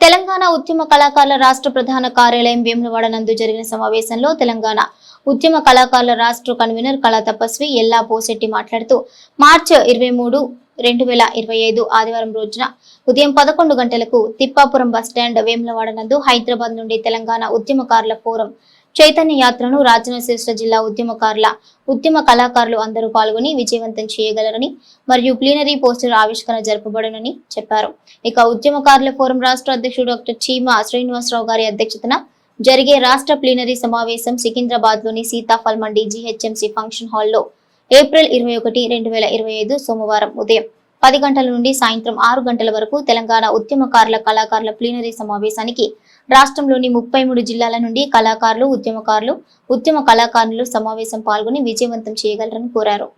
తెలంగాణ ఉద్యమ కళాకారుల రాష్ట్ర ప్రధాన కార్యాలయం వేములవాడ నందు జరిగిన సమావేశంలో తెలంగాణ ఉద్యమ కళాకారుల రాష్ట్ర కన్వీనర్ కళా తపస్వి ఎల్లా పోసెట్టి మాట్లాడుతూ మార్చి ఇరవై మూడు రెండు వేల ఇరవై ఐదు ఆదివారం రోజున ఉదయం పదకొండు గంటలకు తిప్పాపురం బస్టాండ్ వేములవాడ నందు హైదరాబాద్ నుండి తెలంగాణ ఉద్యమకారుల ఫోరం చైతన్య యాత్రను రాజనశేష్ట జిల్లా ఉద్యమకారుల ఉద్యమ కళాకారులు అందరూ పాల్గొని విజయవంతం చేయగలరని మరియు ప్లీనరీ పోస్టర్ ఆవిష్కరణ జరపబడునని చెప్పారు. ఇక ఉద్యమకారుల ఫోరం రాష్ట్ర అధ్యక్షుడు డాక్టర్ చీమా శ్రీనివాసరావు గారి అధ్యక్షతన జరిగే రాష్ట్ర ప్లీనరీ సమావేశం సికింద్రాబాద్లోని సీతాఫల్ మండి జీహెచ్ఎంసీ ఫంక్షన్ హాల్లో ఏప్రిల్ ఇరవై ఒకటి రెండు వేల ఇరవై ఐదు సోమవారం ఉదయం. పది గంటల నుండి సాయంత్రం ఆరు గంటల వరకు తెలంగాణ ఉద్యమకారుల కళాకారుల ప్లీనరీ సమావేశానికి రాష్ట్రంలోని ముప్పై మూడు జిల్లాల నుండి కళాకారులు ఉద్యమకారులు ఉద్యమ కళాకారులు సమావేశం పాల్గొని విజయవంతం చేయగలరని కోరారు.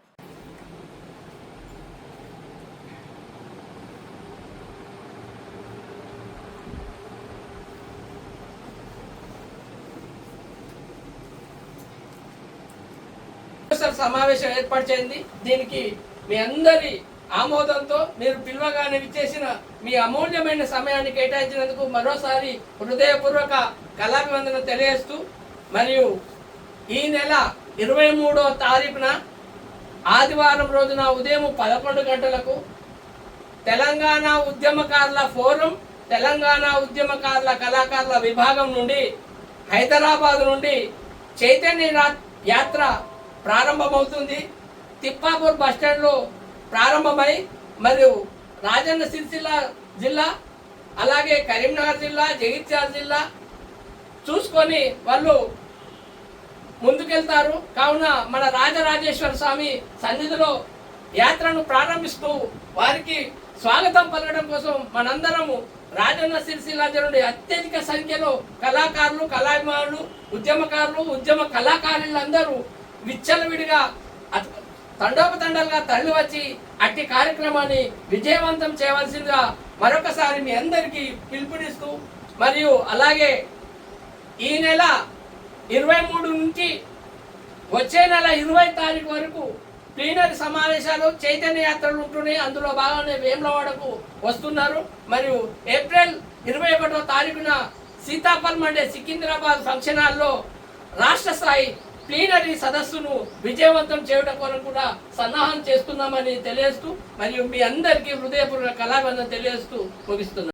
సమావేశం ఏర్పాటు చేయండి. దీనికి మీ అందరి ఆమోదంతో మీరు పిలవగానే విచ్చేసిన మీ అమూల్యమైన సమయాన్ని కేటాయించినందుకు మరోసారి హృదయపూర్వక కళాభివందన తెలియజేస్తూ మరియు ఈ నెల ఇరవై మూడో తారీఖున ఆదివారం రోజున ఉదయం పదకొండు గంటలకు తెలంగాణ ఉద్యమకారుల ఫోరం తెలంగాణ ఉద్యమకారుల కళాకారుల విభాగం నుండి హైదరాబాద్ నుండి చైతన్య యాత్ర ప్రారంభమవుతుంది. తిప్పాపూర్ బస్టాండ్లో ప్రారంభమై మరియు రాజన్న సిరిసిల్ల జిల్లా అలాగే కరీంనగర్ జిల్లా జగిత్యాల జిల్లా చూసుకొని వాళ్ళు ముందుకెళ్తారు. కావున మన రాజరాజేశ్వర స్వామి సన్నిధిలో యాత్రను ప్రారంభిస్తూ వారికి స్వాగతం పలకడం కోసం మనందరము రాజన్న సిరిసిల్ల నుండి అత్యధిక సంఖ్యలో కళాకారులు కళాభిమానులు ఉద్యమకారులు ఉద్యమ కళాకారులందరూ విచ్చలవిడిగా తండోపతండాలుగా తరలి వచ్చి అట్టి కార్యక్రమాన్ని విజయవంతం చేయవలసిందిగా మరొకసారి మీ అందరికీ పిలుపునిస్తూ మరియు అలాగే ఈ నెల ఇరవై మూడు నుంచి వచ్చే నెల ఇరవై తారీఖు వరకు ప్లీనరీ సమావేశాలు చైతన్య యాత్రలు ఉంటున్నాయి. అందులో భాగంగా వేములవాడకు వస్తున్నారు. మరియు ఏప్రిల్ ఇరవై ఒకటో తారీఖున సీతాఫల్ మండే సికింద్రాబాద్ ఫంక్షన్ హాల్లో రాష్ట్ర స్థాయి ప్లీనరీ సదస్సును విజయవంతం చేయడం కొరకు కూడా సన్నాహం చేస్తున్నామని తెలియజేస్తూ మరియు మీ అందరికీ హృదయపూర్వక కళాబంధం తెలియజేస్తూ ముగిస్తున్నాను.